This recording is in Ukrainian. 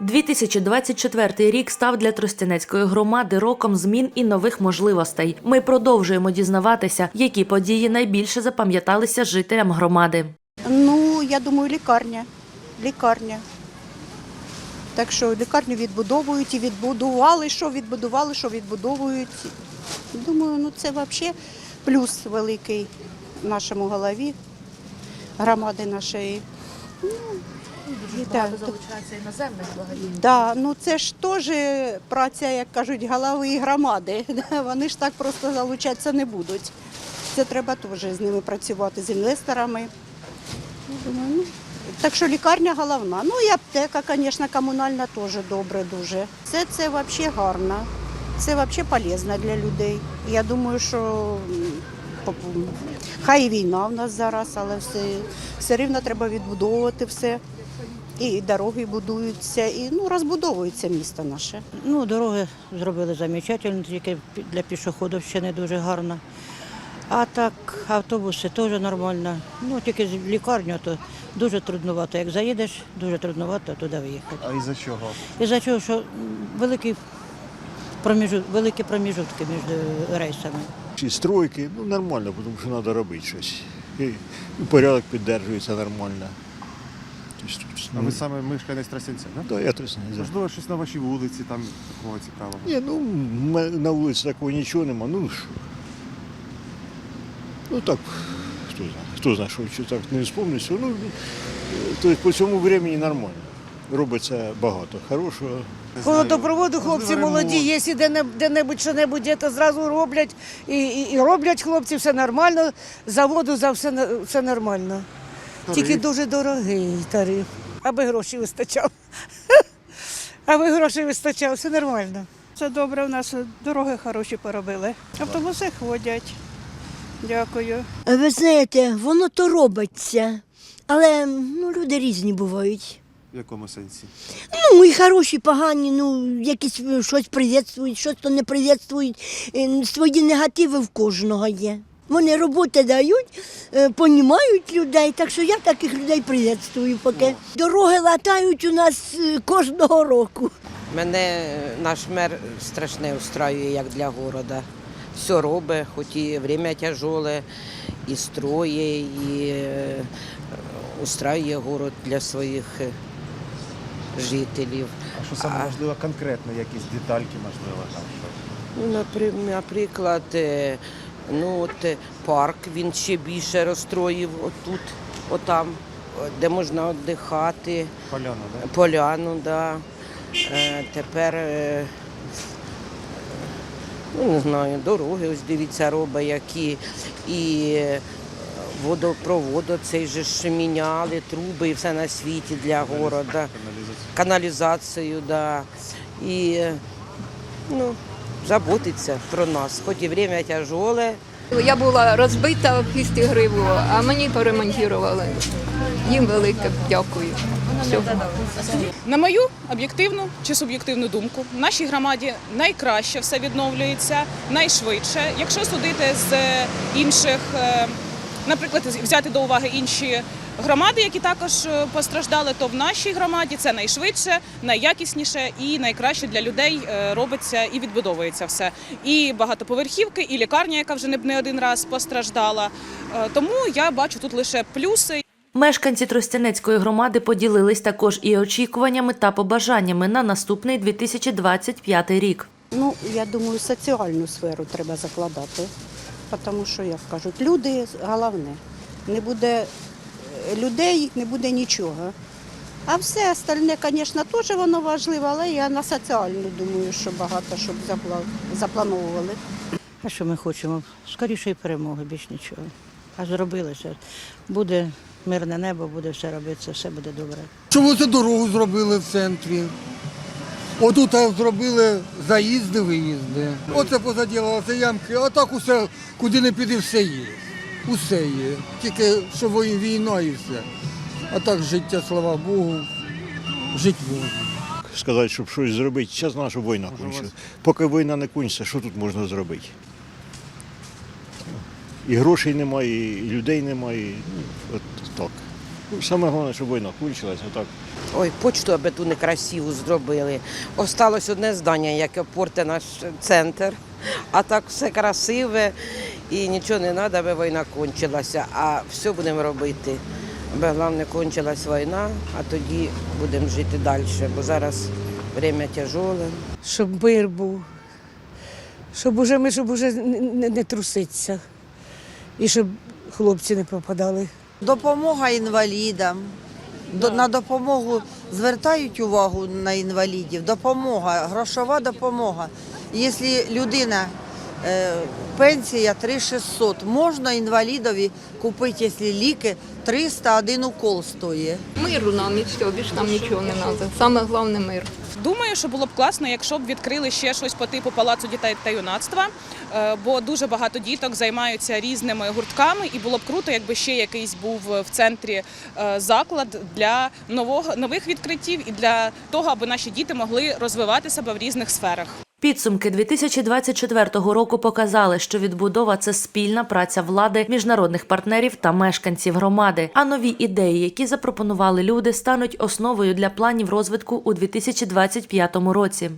2024 рік став для Тростянецької громади роком змін і нових можливостей. Ми продовжуємо дізнаватися, які події найбільше запам'яталися жителям громади. Ну, я думаю, лікарня. Лікарня. Так що лікарню відбудовують і відбудували, що відбудували, що відбудовують. Думаю, ну це взагалі плюс великий нашому голові, громади нашої. Ну, так, залучається іноземних благодійних. Да, ну це ж теж праця, як кажуть, голови і громади. Вони ж так просто залучатися не будуть. Це треба теж з ними працювати, з інвесторами. Ну, Думаю, ну, так що лікарня головна. Ну і аптека, звісно, комунальна теж добре дуже. Це, це взагалі гарно. Це взагалі полезно для людей. Я думаю, що хай і війна в нас зараз, але все, все рівно треба відбудовувати все. І дороги будуються, і ну, розбудовується місто наше. Ну, дороги зробили замечательно, тільки для пішоходів ще не дуже гарно. А так, автобуси теж нормально. Ну, тільки з лікарню то дуже трудновато. Як заїдеш, дуже трудновато туди виїхати. А із-за чого? І за чого, що м, великі, великі проміжутки між е, рейсами. Ці стройки, ну нормально, тому що треба робити щось. І порядок піддержується нормально. Тобто, А ви саме мешканець Тростянця, так? да, я не. Можливо, щось на вашій вулиці там такого цікавого. Ні, ну на вулиці такого нічого нема. Ну що? Ну так, хто знає, хто знає, що, так не вспомниться. Ну, тобто по цьому времени нормально. Робиться багато хорошого. Знаю, хлопці молоді, якщо де- де-небудь що-небудь то зразу роблять. І, і, і роблять хлопці, все нормально. За воду, за все, все нормально. Тариф. Тільки дуже дорогий тариф. Аби грошей вистачав. Аби грошей вистачав, все нормально. Це добре, у нас дороги хороші поробили. Автобуси ходять. Дякую. Ви знаєте, воно то робиться, але ну, люди різні бувають. В якому сенсі? Ну, і хороші, погані, ну, якісь е, щось приветствують, щось то не приветствують. Е, Свої негативи в кожного є. Вони роботи дають, е, понімають людей, так що я таких людей приветствую поки. Дороги латають у нас е, кожного року. Мене наш мер страшне устраює, як для города. Все робить, хоч і время тяжеле, і строє, і е, устраює город для своїх е, жителів. А що саме А. можливо конкретно, якісь детальки, можливо, там що? Ну, напри- Наприклад, е, ну, от, е, парк він ще більше розстроїв отут, отам, е, де можна віддихати. Поляна, так? Поляну, да. Е, тепер, е, ну не знаю, дороги, ось дивіться, робить які. І е, водопровод цей же ж міняли, труби і все на світі для города. Каналізація. Каналізацію, да. І ну, заботиться про нас. Хоч і время тяжеле. Я була розбита після гриву, а мені поремонтували. Їм велике дякую. На мою об'єктивну чи суб'єктивну думку, в нашій громаді найкраще все відновлюється, найшвидше. Якщо судити з е, інших, е, наприклад, взяти до уваги інші громади, які також е, постраждали, то в нашій громаді це найшвидше, найякісніше і найкраще для людей е, робиться і відбудовується все. І багатоповерхівки, і лікарня, яка вже не не один раз постраждала. Е, Тому я бачу тут лише плюси. Мешканці Тростянецької громади поділились також і очікуваннями та побажаннями на наступний 2025 рік. Ну, я думаю, соціальну сферу треба закладати, тому що, як кажуть, люди головне. Не буде людей, не буде нічого. А все остальне, звісно, теж воно важливо, але я на соціальну думаю, що багато щоб заплановували. А що ми хочемо? Скорішої перемоги, більш нічого. А зробилося. Буде мирне небо, буде все робитися, все буде добре. Щоб оце дорогу зробили в центрі. Отут зробили заїзди, виїзди. Оце позаділалося ямки, а так усе, куди не піди, все є. Усе є. Тільки що війна і все. А так життя, слава Богу, жить можна. Сказати, щоб щось зробити, зараз наша війна кончиться. Поки війна не кончиться, що тут можна зробити? І грошей немає, і людей немає. Ну, от так. Ну, Саме головне, щоб війна кончилась, а так Ой, почту аби ту некрасиву зробили. Осталось одне здання, яке порте наш центр. А так все красиве і нічого не треба, аби війна кончилася. А все будемо робити. Аби головне кончилась війна, а тоді будемо жити далі, бо зараз время тяжеле. Щоб мир був. Щоб уже ми щоб уже не, не, труситься. І щоб хлопці не пропадали. Допомога інвалідам. До- На допомогу звертають увагу на інвалідів. Допомога, грошова допомога. Якщо людина пенсія 3600, можна інвалідові купити, якщо ліки 300, один укол стоїть. Миру нам і все, більше нам нічого не треба. Саме головне мир. Думаю, що було б класно, якщо б відкрили ще щось по типу палацу дітей та юнацтва, е, бо дуже багато діток займаються різними гуртками, і було б круто, якби ще якийсь був в центрі е, заклад для нового нових відкриттів і для того, аби наші діти могли розвивати себе в різних сферах. Підсумки 2024 року показали, що відбудова це спільна праця влади, міжнародних партнерів та мешканців громади. А нові ідеї, які запропонували люди, стануть основою для планів розвитку у 2025 році.